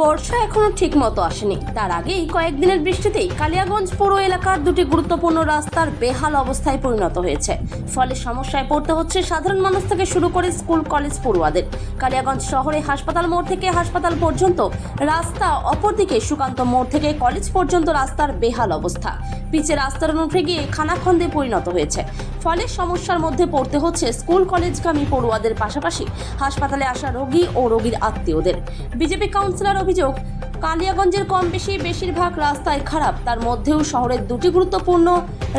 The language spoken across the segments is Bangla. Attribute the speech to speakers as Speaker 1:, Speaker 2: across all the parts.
Speaker 1: বর্ষা এখনও ঠিক মতো আসেনি। তার আগেই কয়েকদিনের বৃষ্টিতেই কালিয়াগঞ্জ পৌর এলাকার দুটি গুরুত্বপূর্ণ রাস্তার বেহাল অবস্থায় পরিণত হয়েছে। ফলে সমস্যায় পড়তে হচ্ছে সাধারণ মানুষ থেকে শুরু করে স্কুল, কলেজ পড়ুয়াদের। কালিয়াগঞ্জ শহরে হাসপাতাল মোড় থেকে হাসপাতাল পর্যন্ত রাস্তা, অপরদিকে সুকান্ত মোড় থেকে কলেজ পর্যন্ত রাস্তার বেহাল অবস্থা। পিচে রাস্তার অনুঠে গিয়ে খানাখন্দে পরিণত হয়েছে। ফলে সমস্যার মধ্যে পড়তে হচ্ছে স্কুল, কলেজগামী পড়ুয়াদের পাশাপাশি হাসপাতালে আসা রোগী ও রোগীর আত্মীয়দের। বিজেপি কাউন্সিলর অভিযোগ, কালিয়াগঞ্জের কম বেশি বেশিরভাগ রাস্তায় খারাপ, তার মধ্যেও শহরের দুটি গুরুত্বপূর্ণ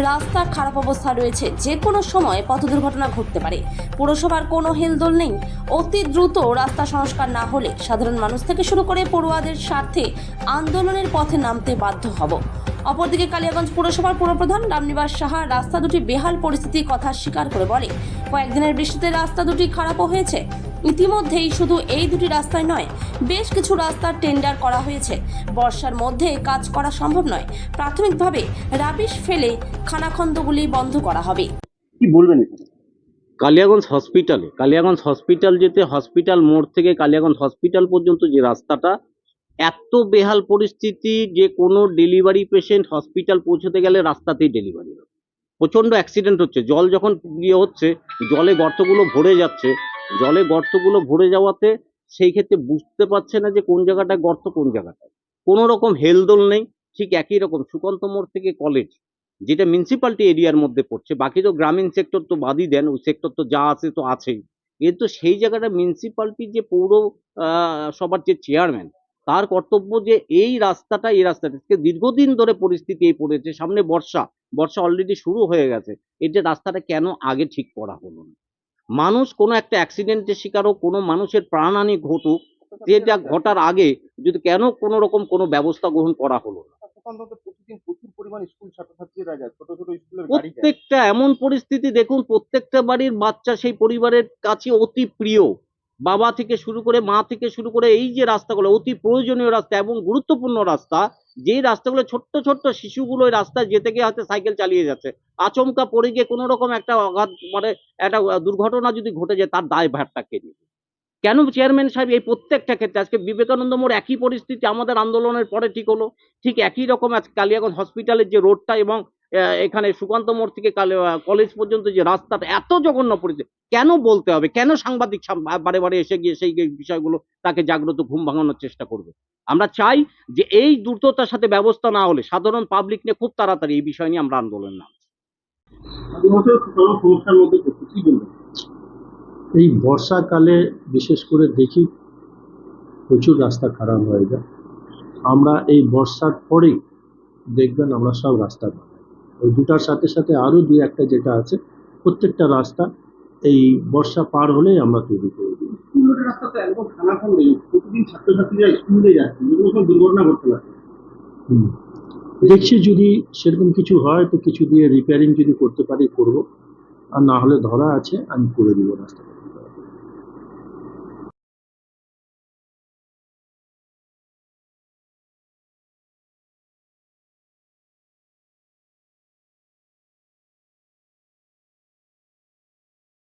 Speaker 1: রাস্তা খারাপ অবস্থা রয়েছে। যে কোনো সময় পথ দুর্ঘটনা ঘটতে পারে। পুরসভার কোনো হেলদোল নেই। অতি দ্রুত রাস্তা সংস্কার না হলে সাধারণ মানুষ থেকে শুরু করে পড়ুয়াদের স্বার্থে আন্দোলনের পথে নামতে বাধ্য হব। অপরদিকে কালিয়াগঞ্জ পুরসভার পুরপ্রধান রামনিবাস সাহা রাস্তা দুটি বেহাল পরিস্থিতির কথা স্বীকার করে বলে। কয়েকদিনের বৃষ্টিতে রাস্তা দুটি খারাপও হয়েছে। ইতিমধ্যেই শুধু এই দুটি রাস্তায় নয় বেশ কিছু রাস্তার টেন্ডার করা হয়েছে। বর্ষার মধ্যে কাজ করা সম্ভব নয়। প্রাথমিকভাবে রাবিশ ফেলে খানাখন্দগুলি বন্ধ করা হবে।
Speaker 2: কি বলবেন
Speaker 3: কালিয়াগঞ্জ হসপিটালে কালিয়াগঞ্জ হসপিটাল যেতে হসপিটাল মোড় থেকে কালিয়াগঞ্জ হসপিটাল পর্যন্ত যে রাস্তাটা এত বেহাল পরিস্থিতি যে কোনো ডেলিভারি পেশেন্ট হসপিটাল পৌঁছতে গেলে রাস্তাতেই ডেলিভারি হবে। প্রচণ্ড অ্যাক্সিডেন্ট হচ্ছে। জল যখন ইয়ে হচ্ছে, জলে গর্তগুলো ভরে যাচ্ছে, জলে গর্তগুলো ভরে যাওয়াতে সেই ক্ষেত্রে বুঝতে পারছে না যে কোন জায়গাটায় গর্ত, কোন জায়গাটায় কোনো রকম হেলদোল নেই, ঠিক একই রকম। সুকান্ত মোড় থেকে কলেজ যেটা মিউনিসিপ্যালিটি এরিয়ার মধ্যে পড়ছে, বাকি তো গ্রামীণ সেক্টর তো বাদই দেন, ওই সেক্টর তো যা আছে তো আছেই। কিন্তু সেই জায়গাটা মিউনিসিপ্যালিটির যে পৌর সবার যে চেয়ারম্যান তার কর্তব্য যে এই রাস্তাটা এই রাস্তাটা। আজকে দীর্ঘদিন ধরে পরিস্থিতি এই পড়েছে সামনে বর্ষা। বর্ষা অলরেডি শুরু হয়ে গেছে। এই যে রাস্তাটা কেন আগে ঠিক করা হলো না? মানুষ কোনো একটা অ্যাক্সিডেন্টের শিকার হোক কোনো মানুষের প্রাণহানি ঘটুক যেটা ঘটার আগে যদি কেন কোনো রকম কোনো ব্যবস্থা গ্রহণ করা হলো না? প্রত্যেকটা এমন পরিস্থিতি দেখুন প্রত্যেকটা বাড়ির বাচ্চা সেই পরিবারের কাছে অতি প্রিয়। বাবা থেকে শুরু করে মা থেকে শুরু করে এই যে রাস্তাগুলো অতি প্রয়োজনীয় রাস্তা এবং গুরুত্বপূর্ণ রাস্তা যেই রাস্তাগুলো ছোট্ট ছোট্ট শিশুগুলো ওই রাস্তায় যেতে গিয়ে হয়তো সাইকেল চালিয়ে যাচ্ছে, আচমকা পড়ে গিয়ে কোনো রকম একটা আঘাত মানে একটা দুর্ঘটনা যদি ঘটে যায় তার দায় ভারটা কে কেন চেয়ারম্যান সাহেব এই প্রত্যেকটা ক্ষেত্রে? আজকে বিবেকানন্দ মোড় একই পরিস্থিতি, আমাদের আন্দোলনের পরে ঠিক হলো, ঠিক একই রকম আজ কালিয়াগঞ্জ হসপিটালের যে রোডটা এবং এখানে সুকান্ত মোড় থেকে কলেজ পর্যন্ত যে রাস্তাটা এত জঘন্য পরিস্থিতি কেন বলতে হবে? কেন সাংবাদিক বারে বারে এসে গিয়ে সেই বিষয়গুলো তাকে জাগ্রত ঘুম ভাঙানোর চেষ্টা করবে? আমরা চাই যে এই দ্রুততার সাথে ব্যবস্থা না হলে সাধারণ পাবলিক নিয়ে খুব তাড়াতাড়ি এই বিষয় নিয়ে আমরা আন্দোলন নাম
Speaker 2: পড়ছে
Speaker 4: এই বর্ষাকালে বিশেষ করে দেখি প্রচুর রাস্তা খারাপ হয়ে যায়। আমরা এই বর্ষার পরেই দেখবেন আমরা সব রাস্তা বানাই ওই দুটার সাথে সাথে আরও দু একটা যেটা আছে প্রত্যেকটা রাস্তা এই বর্ষা পার হলেই আমরা তৈরি করে দিই।
Speaker 2: স্কুল রোডের রাস্তা তো একদম খানাখন্দে প্রতিদিন ছাত্রছাত্রীরা স্কুলে যাচ্ছে দুর্ঘটনা ঘটতে।
Speaker 4: দেখছি যদি সেরকম কিছু হয় তো কিছু দিয়ে রিপেয়ারিং যদি করতে পারি করব। আর না হলে ধরা আছে আমি করে দিব রাস্তা